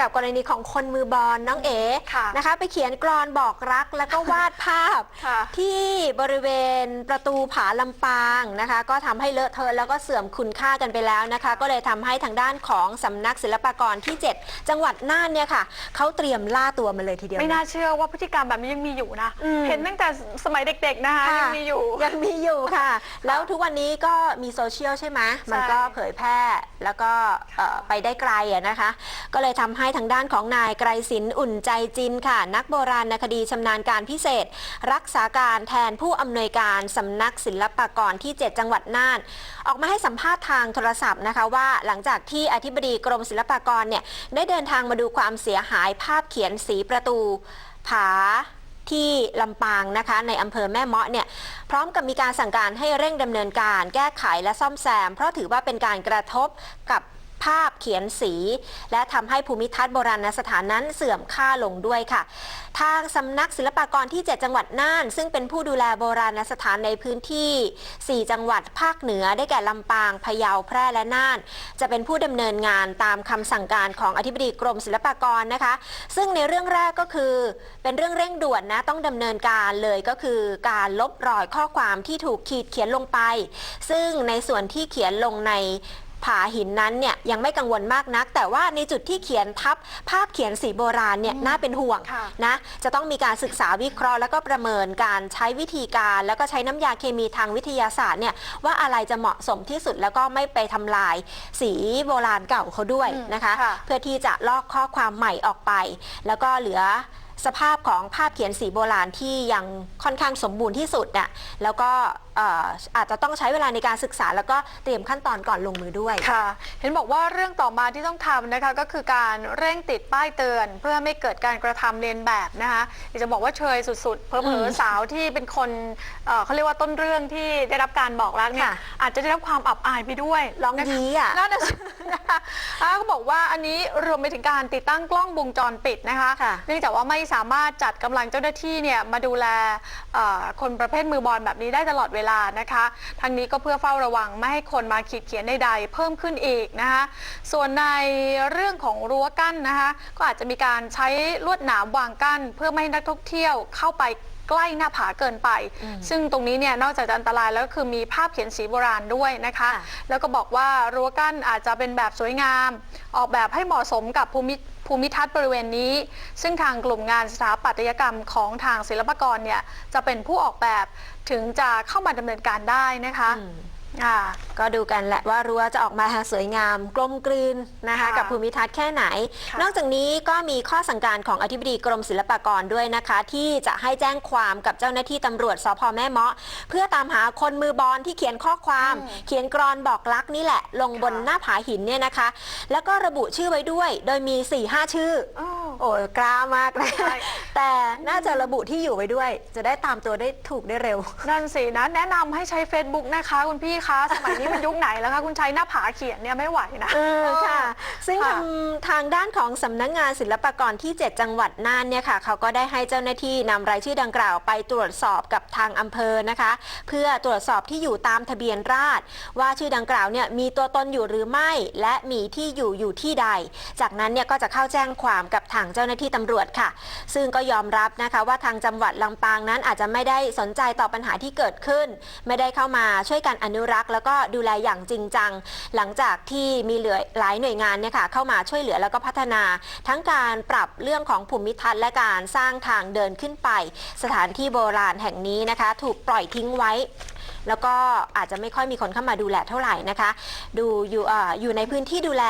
กับกรณีของคนมือบอลน้องเอ๋ค่ะนะคะ ไปเขียนกรอนบอกรักแล้วก็วาดภาพค่ะที่บริเวณประตูผาลำปางนะคะ ก็ทำให้เลอะเทอะแล้วก็เสื่อมคุณค่ากันไปแล้วนะคะ ก็เลยทำให้ทางด้านของสำนักศิลปากรที่ 7 จังหวัดน่านเนี่ยค่ะเขาเตรียมล่าตัวมาเลยทีเดียว ไม่น่าเชื่อว่าพฤติกรรมแบบนี้ยังมีอยู่นะ อืม เห็นตั้งแต่สมัยเด็กๆนะคะค่ะยังมีอยู่ ยังมีอยู่ค่ะ แล้วทุกวันนี้ก็มีโซเชียลใช่ไหมมันก็เผยแพร่แล้วก็เอ่อไปได้ไกลอะนะคะ ก็เลยทำให้ทางด้านของนายไกรศิลป์อุ่นใจจินค่ะ นักโบราณคดีชำนาญการพิเศษ รักษาการแทนผู้อำนวยการสำนักศิลปากรที่ 7 จังหวัดน่าน ออกมาให้สัมภาษณ์ทางโทรศัพท์นะคะว่าหลังจากที่อธิบดีกรมศิลปากรเนี่ยได้เดินทางมาดูความเสียหายภาพเขียนสีประตู ผาที่ลำปางนะคะในอำเภอแม่เมาะเนี่ยพร้อมกับมีการสั่งการให้เร่งดำเนินการ แก้ไขและซ่อมแซม เพราะถือว่าเป็นการกระทบกับ ภาพเขียนสี และทำให้ภูมิทัศน์โบราณสถานนั้นเสื่อมค่าลงด้วยค่ะ ทางสำนักศิลปากรที่ 7 จังหวัดน่าน ซึ่งเป็นผู้ดูแลโบราณสถานในพื้นที่ 4 จังหวัดภาคเหนือได้แก่ลำปางพะเยาแพร่และน่าน จะเป็นผู้ดำเนินงานตามคำสั่งการของอธิบดีกรมศิลปากรนะคะ ซึ่งในเรื่องแรกก็คือ เป็นเรื่องเร่งด่วนนะต้องดำเนินการเลยก็คือการลบรอยข้อความที่ถูกขีดเขียนลงไป ซึ่งในส่วนที่เขียนลงใน ผาหินนั้นเนี่ยยังไม่กังวลมากนัก แต่ว่าในจุดที่เขียนทับภาพเขียนสีโบราณเนี่ยน่าเป็นห่วงค่ะนะจะต้องมีการศึกษาวิเคราะห์แล้วก็ประเมินการใช้วิธีการ แล้วก็ใช้น้ำยาเคมีทางวิทยาศาสตร์เนี่ยว่าอะไรจะเหมาะสมที่สุดแล้วก็ไม่ไปทำลายสีโบราณเก่าเขาด้วยอืมนะคะ ค่ะ เพื่อที่จะลอกข้อความใหม่ออกไป แล้วก็เหลือสภาพของภาพเขียนสีโบราณที่ยังค่อนข้างสมบูรณ์ที่สุดน่ะแล้วก็ เอ่ออาจจะต้องใช้เวลาในการศึกษา แล้วก็เตรียมขั้นตอนก่อนลงมือด้วย ค่ะ เห็นบอกว่าเรื่องต่อมาที่ต้องทำนะคะก็คือการเร่งติดป้ายเตือน เพื่อไม่เกิดการกระทำเลียนแบบนะคะอยากจะบอกว่าเชยสุดๆ เพอเพอือมสาวที่เป็นคนเอ่อเขาเรียกว่าต้นเรื่องที่ได้รับการบอกรักเนี่ยค่ะ อาจจะได้รับความอับอายไปด้วยร้องนะคะ ยี้อะ นั่นน่ะสินะคะอ่าเขาบอกว่าอันนี้รวมไปถึงการติดตั้งกล้องวงจรปิดนะคะ ค่ะเนื่องจากว่าไม่สามารถจัดกำลังเจ้าหน้าที่เนี่ยมาดูแลเอ่อคนประเภทมือบอลแบบนี้ได้ตลอดเวลานะคะทางนี้ก็เพื่อเฝ้าระวังไม่ให้คนมาขีดเขียนใดๆเพิ่มขึ้นอีกนะคะ ส่วนในเรื่องของรั้วกั้นนะคะก็อาจจะมีการใช้ลวดหนามวางกั้น เพื่อไม่ให้นักท่องเที่ยวเข้าไปใกล้หน้าผาเกินไปอืมซึ่งตรงนี้เนี่ยนอกจากจะอันตรายแล้วก็คือมีภาพเขียนสีโบราณด้วยนะคะค่ะแล้วก็บอกว่ารั้วกั้นอาจจะเป็นแบบสวยงาม ออกแบบให้เหมาะสมกับภูมิ ภูมิทัศน์บริเวณนี้ ซึ่งทางกลุ่มงานสถาปัตยกรรมของทางศิลปากรเนี่ยจะเป็นผู้ออกแบบถึงจะเข้ามาดำเนินการได้นะคะ อืมอ่าก็ดูกันแหละว่ารั้วจะออกมาสวยงามกลมกลืนนะคะค่ะกับภูมิทัศน์แค่ไหนค่ะนอกจากนี้ก็มีข้อสั่งการของอธิบดีกรมศิลปากรด้วยนะคะ ที่จะให้แจ้งความกับเจ้าหน้าที่ตำรวจสพแม่เมาะ เพื่อตามหาคนมือบอลที่เขียนข้อความอืมเขียนกรอนบอกรักนี่แหละ ลงบนค่ะหน้าผาหินเนี่ยนะคะ แล้วก็ระบุชื่อไว้ด้วย โดยมี4-5ชื่ออ้าว โอ้ยกล้ามากเลยใช่แต่น่าจะระบุที่อยู่ไว้ด้วย จะได้ตามตัวได้ถูกได้เร็ว นั่นสินะ แนะนำให้ใช้ Facebook นะคะ คุณพี่คะ สมัยนี้มันยุคไหนแล้วคะ คุณใช้หน้าผาเขียนเนี่ยไม่ไหวนะ เออค่ะ ซึ่งค่ะทางทางด้านของสำนักงานศิลปากรที่ 7 จังหวัดน่านเนี่ยค่ะเขาก็ได้ให้เจ้าหน้าที่นำรายชื่อดังกล่าวไปตรวจสอบกับทางอำเภอนะคะ เพื่อตรวจสอบที่อยู่ตามทะเบียนราษฎรว่าชื่อดังกล่าวเนี่ยมีตัวตนอยู่หรือไม่ และมีที่อยู่อยู่ที่ใด จากนั้นเนี่ยก็จะเข้าแจ้งความกับทางเจ้าหน้าที่ตำรวจค่ะ ซึ่งก็ยอมรับนะคะว่าทางจังหวัดลำปางนั้นอาจจะไม่ได้สนใจต่อปัญหาที่เกิดขึ้น ไม่ได้เข้ามาช่วยกันอนุรักษ์ แล้วก็ดูแลอย่างจริงจัง หลังจากที่มีเหลือหลายหน่วยงานเนี่ยค่ะเข้ามาช่วยเหลือแล้วก็พัฒนา ทั้งการปรับเรื่องของภูมิทัศน์และการสร้างทางเดินขึ้นไป สถานที่โบราณแห่งนี้นะคะ ถูกปล่อยทิ้งไว้ แล้วก็อาจจะไม่ค่อยมีคนเข้ามาดูแลเท่าไหร่นะคะ ดูอยู่เอ่ออยู่ในพื้นที่ดูแล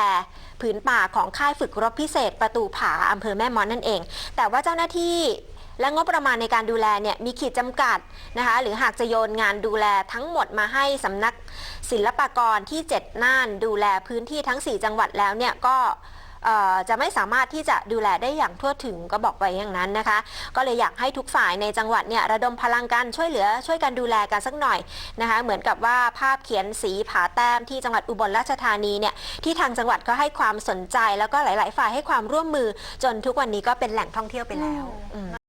ผืนป่าของค่ายฝึกรบพิเศษประตูผาอำเภอแม่มอนนั่นเอง แต่ว่าเจ้าหน้าที่ และงบประมาณในการดูแลเนี่ยมีขีดจำกัดนะคะ หรือหากจะโยนงานดูแลทั้งหมดมาให้สำนักศิลปากรที่ 7 น่านดูแลพื้นที่ทั้ง 4 จังหวัดแล้วเนี่ยก็จะไม่สามารถที่จะดูแลได้อย่างทั่วถึงก็บอกไปอย่างนั้นนะคะ ก็เลยอยากให้ทุกฝ่ายในจังหวัดเนี่ยระดมพลังกันช่วยเหลือช่วยกันดูแลกันสักหน่อยนะคะ เหมือนกับว่าภาพเขียนสีผาแต้มที่จังหวัดอุบลราชธานีเนี่ยที่ทางจังหวัดก็ให้ความสนใจแล้วก็หลาย ๆ ฝ่ายให้ความร่วมมือจนทุกวันนี้ก็เป็นแหล่งท่องเที่ยวไปแล้ว